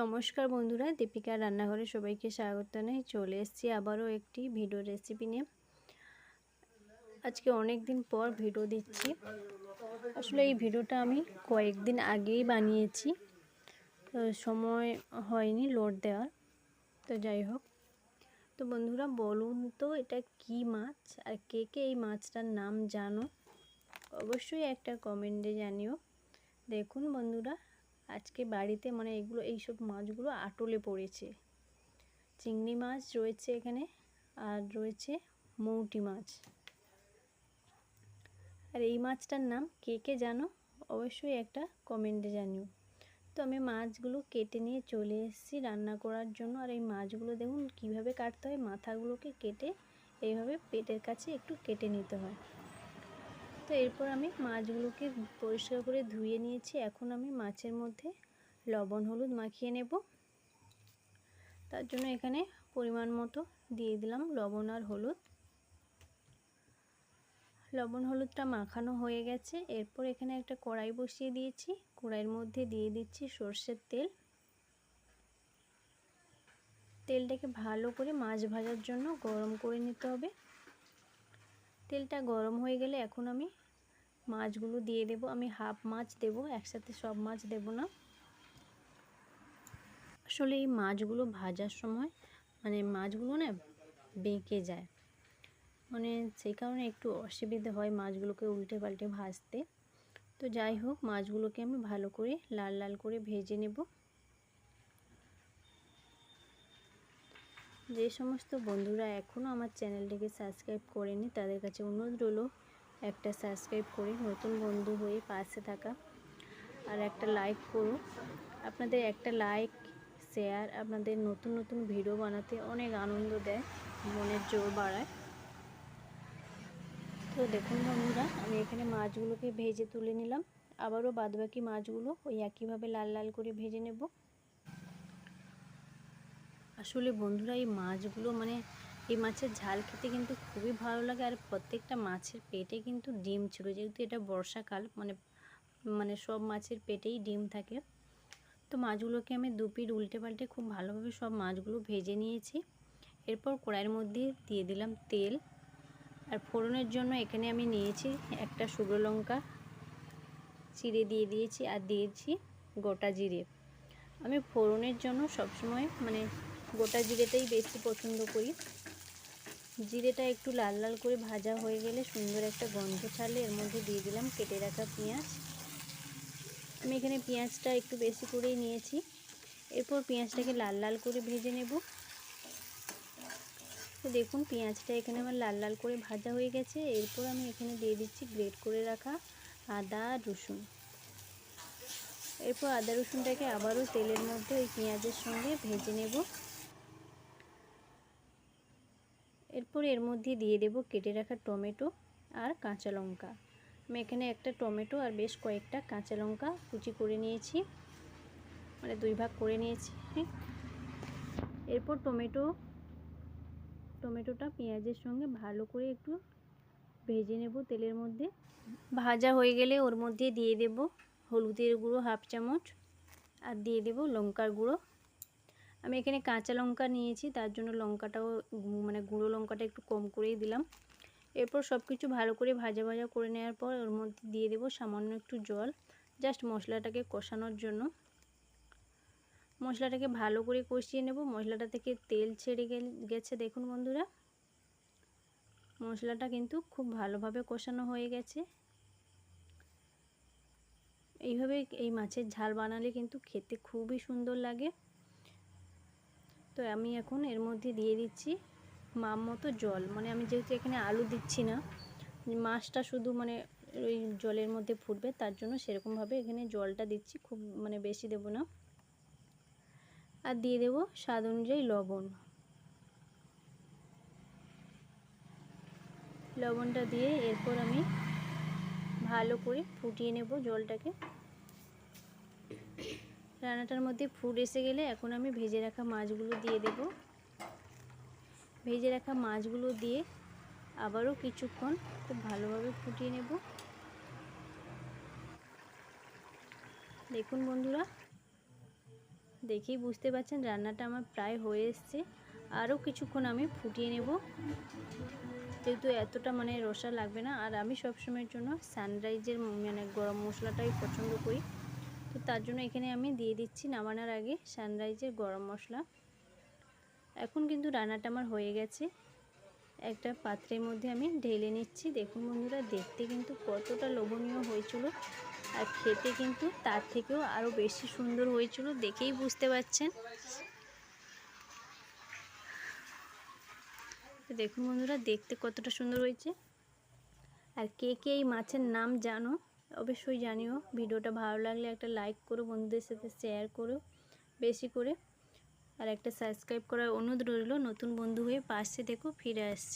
নমস্কার বন্ধুরা, দীপিকার রান্নাঘরে সবাইকে স্বাগত জানাই। চলে এসেছি আবারও একটি ভিডিও রেসিপি নিয়ে। আজকে অনেক দিন পর ভিডিও দিচ্ছি। আসলে এই ভিডিওটা আমি কয়েকদিন আগেই বানিয়েছি। তো সময় হয়নি লোড দেওয়ার। তো যাই হোক। তো বন্ধুরা, বলুন তো এটা কি মাছ আর কে কে এই মাছটার নাম জানো? অবশ্যই একটা কমেন্টে জানিও। দেখুন বন্ধুরা আজকে বাড়িতে মানে এগুলো এইসব মাছগুলো আটলে পড়েছে। চিংড়ি মাছ রয়েছে এখানে, আর রয়েছে মৌটি মাছ। আর এই মাছটার নাম কে কে জানো? অবশ্যই একটা কমেন্টে জানিও। তো আমি মাছগুলো কেটে নিয়ে চলে এসেছি রান্না করার জন্য। আর এই মাছগুলো দেখুন কীভাবে কাটতে হয়, মাথাগুলোকে কেটে এইভাবে পেটের কাছে একটু কেটে নিতে হয়। তো এরপর আমি মাছগুলোকে পরিষ্কার করে ধুয়ে নিয়েছি। এখন আমি মাছের মধ্যে লবণ, হলুদ মাখিয়ে নেব। তার জন্য এখানে পরিমাণ মতো দিয়ে দিলাম লবণ আর হলুদ। লবণ, হলুদটা মাখানো হয়ে গেছে। এরপর এখানে একটা কড়াই বসিয়ে দিয়েছি। কড়াইয়ের মধ্যে দিয়ে দিচ্ছি সর্ষের তেল। তেলটাকে ভালো করে মাছ ভাজার জন্য গরম করে নিতে হবে। তেলটা গরম হয়ে গেলে এখন আমি মাছগুলো দিয়ে দেব, আমি হাফ মাছ দেব, একসাথে সব মাছ দেব না। আসলে এই মাছগুলো ভাজার সময় মানে মাছগুলো না বেঁকে যায়। মানে সেই কারণে একটু অসুবিধে হয় মাছগুলোকে উল্টে পাল্টে ভাজতে। তো যাই হোক, মাছগুলোকে আমি ভালো করে লাল লাল করে ভেজে নেব। যে সমস্ত বন্ধুরা এখনও আমার চ্যানেলটিকে সাবস্ক্রাইব করেনি, তাদের কাছে অনুরোধ রইল একটা সাবস্ক্রাইব করে, নতুন বন্ধু হয়ে পাশে থাকা আর একটা লাইক করো আপনাদের একটা লাইক শেয়ার আপনাদের নতুন নতুন ভিডিও বানাতে অনেক আনন্দ দেয়, মনের জোর বাড়ায়। তো দেখুন বন্ধুরা, আমি এখানে মাছগুলোকে ভেজে তুলে নিলাম। আবারও বাদবাকি মাছগুলো ওই একইভাবে লাল লাল করে ভেজে নেব। আসলে বন্ধুরা, এই মাছগুলো মানে এই মাছের ঝাল খেতে কিন্তু খুবই ভালো লাগে আর প্রত্যেকটা মাছের পেটে কিন্তু ডিম ছিল। যেহেতু এটা বর্ষাকাল মানে মানে সব মাছের পেটেই ডিম থাকে। তো মাছগুলোকে আমি দু পিঠ উল্টে পাল্টে খুব ভালোভাবে সব মাছগুলো ভেজে নিয়েছি। এরপর কড়াইয়ের মধ্যে দিয়ে দিলাম তেল। আর ফোড়নের জন্য এখানে আমি নিয়েছি একটা শুকনো লঙ্কা, চিড়ে দিয়ে দিয়েছি আর দিয়েছি গোটা জিরে। আমি ফোড়নের জন্য সবসময় মানে গোটা জিরেটাই বেশি পছন্দ করি। জিরেটা একটু লাল লাল করে ভাজা হয়ে গেলে সুন্দর একটা গন্ধ ছাড়লে এর মধ্যে দিয়ে দিলাম কেটে রাখা পেঁয়াজ। আমি এখানে পেঁয়াজটা একটু বেশি করেই নিয়েছি। এরপর পেঁয়াজটাকে লাল লাল করে ভেজে নেব। তো দেখুন, পেঁয়াজটা এখানে আমার লাল লাল করে ভাজা হয়ে গেছে। এরপর আমি এখানে দিয়ে দিচ্ছি গ্রেট করে রাখা আদা, রসুন। এরপর আদা, রসুনটাকে আবারও তেলের মধ্যে ওই পেঁয়াজের সঙ্গে ভেজে নেব। এরপর এর মধ্যে দিয়ে দেব কেটে রাখা টমেটো আর কাঁচা লঙ্কা। আমি এখানে একটা টমেটো আর বেশ কয়েকটা কাঁচা লঙ্কা কুচি করে নিয়েছি। মানে দুই ভাগ করে নিয়েছি। এরপর টমেটো, টমেটোটা পেঁয়াজের সঙ্গে ভালো করে একটু ভেজে নেব তেলের মধ্যে। ভাজা হয়ে গেলে ওর মধ্যে দিয়ে দেব হলুদের গুঁড়ো হাফ চামচ আর দিয়ে দেব লঙ্কার গুঁড়ো। আমি এখানে কাঁচা লঙ্কা নিয়েছি, তার জন্য লঙ্কাটাও মানে গুঁড়ো লঙ্কাটা একটু কম করেই দিলাম। এরপর সব কিছু ভালো করে ভাজা ভাজা করে নেওয়ার পর ওর মধ্যে দিয়ে দেব সামান্য একটু জল, জাস্ট মশলাটাকে কষানোর জন্য। মশলাটাকে ভালো করে কষিয়ে নেব, মশলাটা থেকে তেল ছেড়ে গেছে দেখুন বন্ধুরা। মশলাটা কিন্তু খুব ভালোভাবে কষানো হয়ে গেছে। এইভাবে এই মাছের ঝাল বানালে কিন্তু খেতে খুবই সুন্দর লাগে। তো আমি এখন এর মধ্যে দিয়ে দিচ্ছি মাম মতো জল। মানে আমি যেহেতু এখানে আলু দিচ্ছি না, মাছটা শুধু মানে ওই জলের মধ্যে ফুটবে, তার জন্য সেরকমভাবে এখানে জলটা দিচ্ছি, খুব মানে বেশি দেব না। আর দিয়ে দেব স্বাদ অনুযায়ী লবণ। লবণটা দিয়ে এরপর আমি ভালো করে ফুটিয়ে নেব জলটাকে। রান্নাটার মধ্যে ফুট এসে গেলে এখন আমি ভেজে রাখা মাছগুলো দিয়ে দেব। ভেজে রাখা মাছগুলো দিয়ে আবারও কিছুক্ষণ খুব ভালোভাবে ফুটিয়ে নেব। দেখুন বন্ধুরা, দেখেই বুঝতে পারছেন রান্নাটা আমার প্রায় হয়ে এসছে। আরও কিছুক্ষণ আমি ফুটিয়ে নেব। যেহেতু এতটা মানে রসা লাগবে না, আর আমি সবসময়ের জন্য সানরাইজের মানে গরম মশলাটাই পছন্দ করি। তো তার জন্য এখানে আমি দিয়ে দিচ্ছি নামানোর আগে সানরাইজের গরম মশলা। এখন কিন্তু রান্নাটা আমার হয়ে গেছে। একটা পাত্রের মধ্যে আমি ঢেলে নিচ্ছি। দেখুন বন্ধুরা, দেখতে কিন্তু কতটা লোভনীয় হয়েছিল আর খেতে কিন্তু তার থেকেও আরও বেশি সুন্দর হয়েছিল দেখেই বুঝতে পারছেন দেখুন বন্ধুরা, দেখতে কতটা সুন্দর হয়েছে। আর কে কে এই মাছের নাম জানো? অবশ্যই জানিও। ভিডিওটা ভালো লাগলে একটা লাইক করো, বন্ধুদের সাথে শেয়ার করো, বেশি করে। আর একটা সাবস্ক্রাইব করার অনুরোধ রইল, নতুন বন্ধু হয়ে পাশে দেখো ফিরে আসছে।